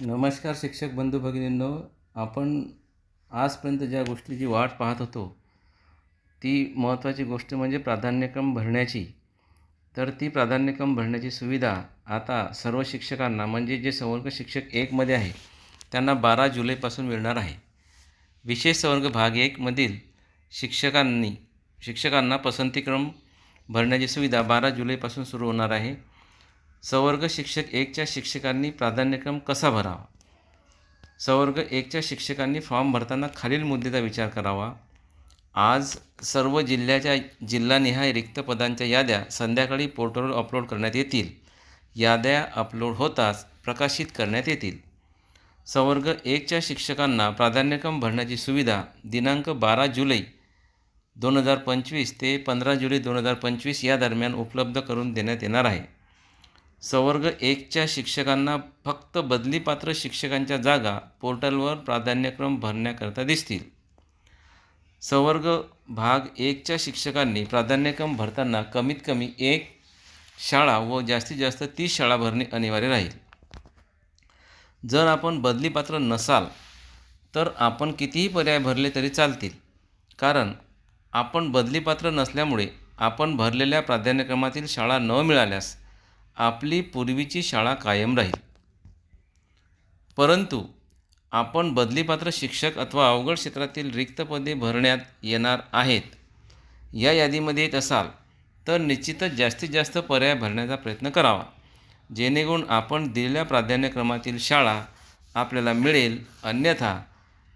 नमस्कार शिक्षक बंधू भगिनींनो आपण आजपर्यंत ज्या गोष्टीची वाट पाहत होतो ती महत्त्वाची गोष्ट म्हणजे प्राधान्यक्रम भरण्याची. तर ती प्राधान्यक्रम भरण्याची सुविधा आता सर्व शिक्षकांना म्हणजे जे संवर्ग शिक्षक एकमध्ये आहे त्यांना बारा जुलैपासून मिळणार आहे. विशेष संवर्ग भाग एकमधील शिक्षकांनी शिक्षकांना पसंतीक्रम भरण्याची सुविधा बारा जुलैपासून सुरू होणार आहे. सवर्ग शिक्षक एकच्या शिक्षकांनी प्राधान्यक्रम कसा भरावा? सवर्ग एकच्या शिक्षकांनी फॉर्म भरताना खालील मुद्द्याचा विचार करावा. आज सर्व जिल्ह्याच्या जिल्हानिहाय रिक्त पदांच्या याद्या संध्याकाळी पोर्टलवर अपलोड करण्यात येतील. याद्या अपलोड होताच प्रकाशित करण्यात येतील. संवर्ग एकच्या शिक्षकांना प्राधान्यक्रम भरण्याची सुविधा दिनांक बारा जुलै दोन हजार पंचवीस ते पंधरा जुलै दोन हजार पंचवीस या दरम्यान उपलब्ध करून देण्यात येणार आहे. संवर्ग एकच्या शिक्षकांना फक्त बदलीपात्र शिक्षकांच्या जागा पोर्टलवर प्राधान्यक्रम भरण्याकरता दिसतील. संवर्ग भाग एकच्या शिक्षकांनी प्राधान्यक्रम भरताना कमीत कमी एक शाळा व जास्तीत जास्त तीस शाळा भरणे अनिवार्य राहील. जर आपण बदलीपात्र नसाल तर आपण कितीही पर्याय भरले तरी चालतील. कारण आपण बदलीपात्र नसल्यामुळे आपण भरलेल्या प्राधान्यक्रमातील शाळा न मिळाल्यास आपली पूर्वीची शाळा कायम राहील. परंतु आपण बदलीपात्र शिक्षक अथवा अवघड क्षेत्रातील रिक्त पदे भरण्यात येणार आहेत. या यादीमध्ये येत असाल तर निश्चितच जास्तीत जास्त पर्याय भरण्याचा प्रयत्न करावा. जेणेकरून आपण दिलेल्या प्राधान्यक्रमातील शाळा आपल्याला मिळेल अन्यथा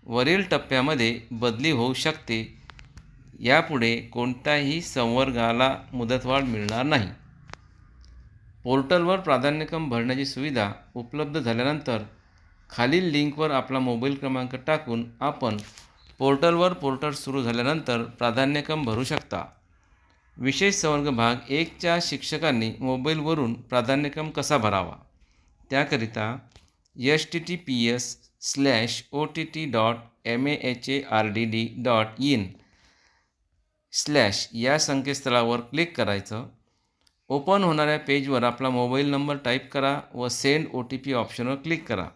वरील टप्प्यामध्ये बदली होऊ शकते. यापुढे कोणत्याही संवर्गाला मुदतवाढ मिळणार नाही. पोर्टलवर प्राधान्यक्रम भरण्याची सुविधा उपलब्ध झाल्यानंतर खालील लिंकवर आपला मोबाईल क्रमांक टाकून आपण पोर्टलवर पोर्टल सुरू झाल्यानंतर प्राधान्यक्रम भरू शकता. विशेष संवर्ग भाग एकच्या शिक्षकांनी मोबाईलवरून प्राधान्यक्रम कसा भरावा? त्याकरिता H T T P S slash O T T dot M A H A R D D dot in slash या संकेतस्थळावर क्लिक करायचं. ओपन होणाऱ्या पेजवर. आपला मोबाईल नंबर टाईप करा व सेंड ओ टी पी ऑप्शनवर क्लिक करा.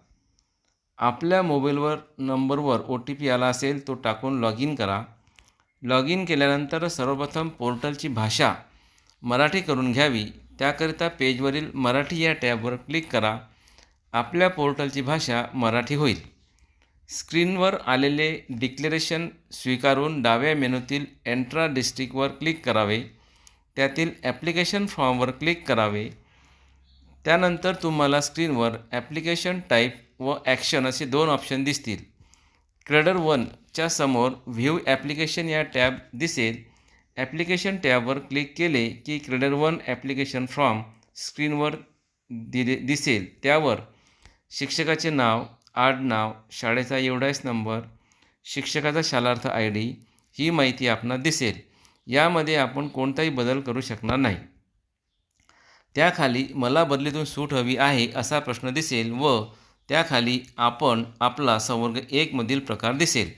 आपल्या मोबाईलवर नंबरवर ओ टी पी आला असेल तो टाकून लॉग इन करा. लॉग इन केल्यानंतर सर्वप्रथम पोर्टलची भाषा मराठी करून घ्यावी. त्याकरिता पेजवरील मराठी या टॅबवर क्लिक करा. आपल्या पोर्टलची भाषा मराठी होईल. स्क्रीनवर आलेले डिक्लेरेशन स्वीकारून डाव्या मेनूतील एंट्रा डिस्ट्रिक्टवर क्लिक करावे. त्यातील ॲप्लिकेशन फॉर्मवर क्लिक करावे. त्यानंतर तुम्हाला स्क्रीनवर ॲप्लिकेशन टाईप व ॲक्शन असे दोन ऑप्शन दिसतील. क्रेडर वनच्या समोर व्ह्यू ॲप्लिकेशन या टॅब दिसेल. ॲप्लिकेशन टॅबवर क्लिक केले की क्रेडर वन ॲप्लिकेशन फॉर्म स्क्रीनवर दिले दिसेल. त्यावर शिक्षकाचे नाव आडनाव शाळेचा एवढाच नंबर शिक्षकाचा शालार्थ आय डी ही माहिती आपणास दिसेल. यामध्ये आपण कोणताही बदल करू शकणार नाही. त्याखाली मला बदलीतून सूट हवी आहे असा प्रश्न दिसेल व त्याखाली आपण आपला संवर्ग एकमधील प्रकार दिसेल.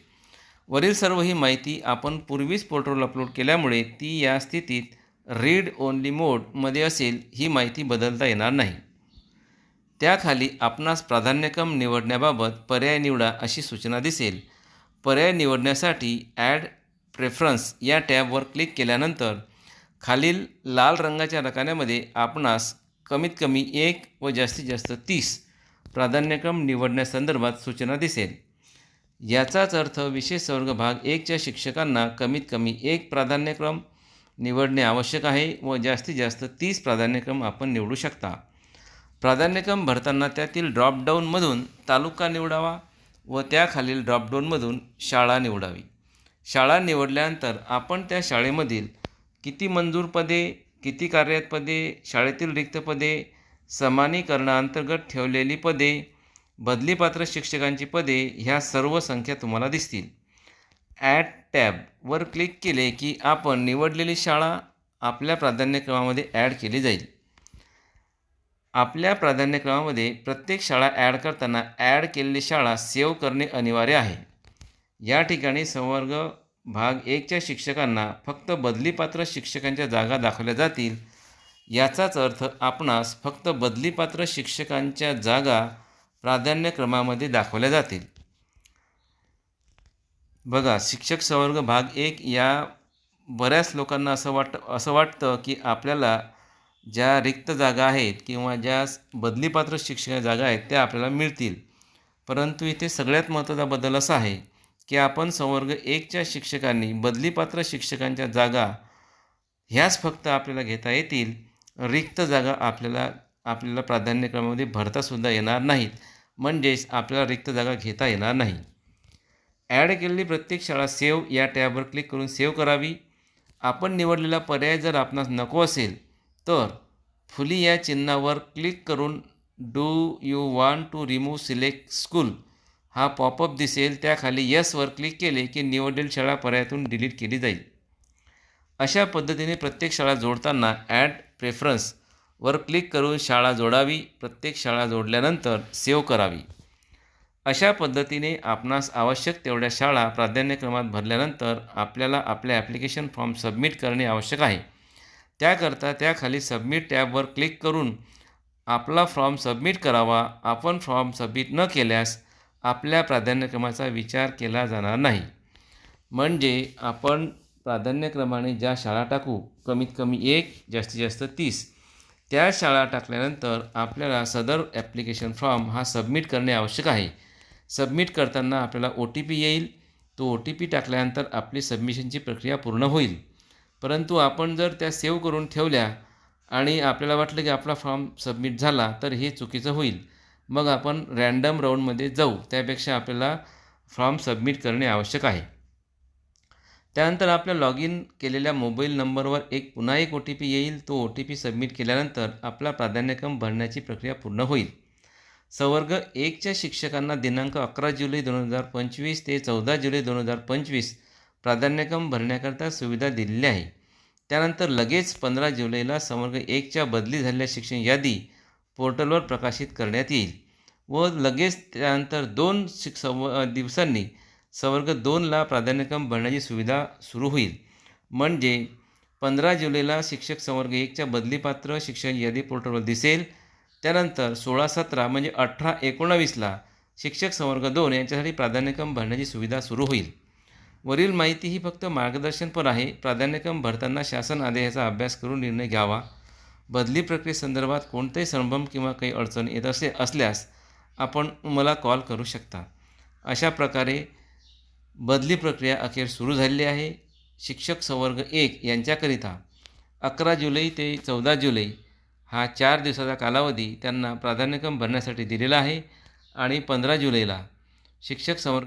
वरील सर्व ही माहिती आपण पूर्वीच पोर्टलवर अपलोड केल्यामुळे ती या स्थितीत रीड ओनली मोडमध्ये असेल ही माहिती बदलता येणार नाही. त्याखाली आपणास प्राधान्यक्रम निवडण्याबाबत पर्याय निवडा अशी सूचना दिसेल. पर्याय निवडण्यासाठी ॲड प्रेफरन्स या टॅबवर क्लिक केल्यानंतर खालील लाल रंगाच्या रकान्यामध्ये आपणास कमीत कमी एक व जास्तीत जास्त तीस प्राधान्यक्रम निवडण्यासंदर्भात सूचना दिसेल. याचाच अर्थ विशेष संवर्ग भाग एकच्या शिक्षकांना कमीत कमी एक प्राधान्यक्रम निवडणे आवश्यक आहे व जास्तीत जास्त तीस प्राधान्यक्रम आपण निवडू शकता. प्राधान्यक्रम भरताना त्यातील ड्रॉपडाऊनमधून तालुका निवडावा व त्याखालील ड्रॉपडाऊनमधून शाळा निवडावी. शाळा निवडल्यानंतर आपण त्या शाळेमधील किती मंजूर पदे किती कार्यरत पदे शाळेतील रिक्त पदे समानीकरणाअंतर्गत ठेवलेली पदे बदलीपात्र शिक्षकांची पदे ह्या सर्व संख्या तुम्हाला दिसतील. ॲट टॅबवर क्लिक केले की आपण निवडलेली शाळा आपल्या प्राधान्यक्रमामध्ये ॲड केली जाईल. आपल्या प्राधान्यक्रमामध्ये प्रत्येक शाळा ॲड करताना ॲड केलेली शाळा सेव्ह करणे अनिवार्य आहे. या ठिकाणी संवर्ग भाग एकच्या शिक्षकांना फक्त बदलीपात्र शिक्षकांच्या जागा दाखवल्या जातील. याचाच अर्थ आपणास फक्त बदलीपात्र शिक्षकांच्या जागा प्राधान्यक्रमामध्ये दाखवल्या जातील. बघा शिक्षक संवर्ग भाग एक या बऱ्याच लोकांना असं वाट असं वाटतं की आपल्याला ज्या रिक्त जागा आहेत किंवा ज्या बदलीपात्र शिक्षक जागा आहेत त्या आपल्याला मिळतील. परंतु इथे सगळ्यात महत्त्वाचा बदल असा आहे की आपण संवर्ग एकच्या शिक्षकांनी बदलीपात्र शिक्षकांच्या जागा ह्याच फक्त आपल्याला घेता येतील. रिक्त जागा आपल्याला आपल्याला प्राधान्यक्रमामध्ये भरतासुद्धा येणार नाहीत. म्हणजेच आपल्याला रिक्त जागा घेता येणार नाही. ॲड केलेली प्रत्येक शाळा सेव्ह या टॅबवर क्लिक करून सेव्ह करावी. आपण निवडलेला पर्याय जर आपणास नको असेल तर फुली या चिन्हावर क्लिक करून do you want to remove select school हा पॉपअप दिसेल त्याखाली यसवर क्लिक केले की निवडेल शाळा पर्यायातून डिलीट केली जाईल. अशा पद्धतीने प्रत्येक शाळा जोडताना ॲड प्रेफरन्स वर क्लिक करून शाळा जोडावी प्रत्येक शाळा जोडल्यानंतर सेव्ह करावी. अशा पद्धतीने आपणास आवश्यक तेवढ्या शाळा प्राधान्यक्रमात भरल्यानंतर आपल्याला आपल्या ॲप्लिकेशन फॉर्म सबमिट करणे आवश्यक आहे. त्याकरता त्याखाली सबमिट टॅबवर क्लिक करून आपला फॉर्म सबमिट करावा. आपण फॉर्म सबमिट न केल्यास आपल्या प्राधान्यक्रमाचा विचार केला जाणार नाही. म्हणजे आपण प्राधान्यक्रमाने ज्या शाळा टाकू कमीत कमी एक जास्तीत जास्त तीस त्या शाळा टाकल्यानंतर आपल्याला सदर ॲप्लिकेशन फॉर्म हा सबमिट करणे आवश्यक आहे. सबमिट करताना आपल्याला ओ टी पी येईल. तो ओ टी पी टाकल्यानंतर आपली सबमिशनची प्रक्रिया पूर्ण होईल. परंतु आपण जर त्या सेव्ह करून ठेवल्या आणि आपल्याला वाटलं की आपला फॉर्म सबमिट झाला तर हे चुकीचं होईल. मग आपण रँडम राऊंडमध्ये जाऊ. त्यापेक्षा आपल्याला फॉर्म सबमिट करणे आवश्यक आहे. त्यानंतर आपल्या लॉग इन केलेल्या मोबाईल नंबरवर एक पुन्हा एक ओ टी पी येईल. तो ओ टी पी सबमिट केल्यानंतर आपला प्राधान्यक्रम भरण्याची प्रक्रिया पूर्ण होईल. संवर्ग एकच्या शिक्षकांना दिनांक अकरा जुलै दोन हजार पंचवीस ते चौदा जुलै दोन हजार पंचवीस प्राधान्यक्रम भरण्याकरता सुविधा दिलेली आहे. त्यानंतर लगेच पंधरा जुलैला संवर्ग एकच्या बदली झालेल्या शिक्षण यादी पोर्टलवर प्रकाशित करण्यात येईल व लगेच त्यानंतर दोन शिक सव दिवसांनी संवर्ग दोनला प्राधान्यक्रम भरण्याची सुविधा सुरू होईल. म्हणजे पंधरा जुलैला शिक्षक संवर्ग एकच्या बदलीपात्र शिक्षण यादी पोर्टलवर दिसेल. त्यानंतर सोळा सतरा म्हणजे अठरा एकोणावीसला शिक्षक संवर्ग दोन यांच्यासाठी प्राधान्यक्रम भरण्याची सुविधा सुरू होईल. वरील माहिती ही फक्त मार्गदर्शनपर आहे. प्राधान्यक्रम भरताना शासन आदेशाचा अभ्यास करून निर्णय घ्यावा. बदली प्रक्रियेसंदर्भात कोणतेही संभ्रम किंवा काही अडचण येत असे असल्यास आपण मला कॉल करू शकता. अशा प्रकारे बदली प्रक्रिया अखेर सुरू झालेली आहे. शिक्षक संवर्ग एक यांच्याकरिता अकरा जुलै ते चौदा जुलै हा चार दिवसाचा कालावधी त्यांना प्राधान्यक्रम भरण्यासाठी दिलेला आहे आणि पंधरा जुलैला शिक्षक संवर्ग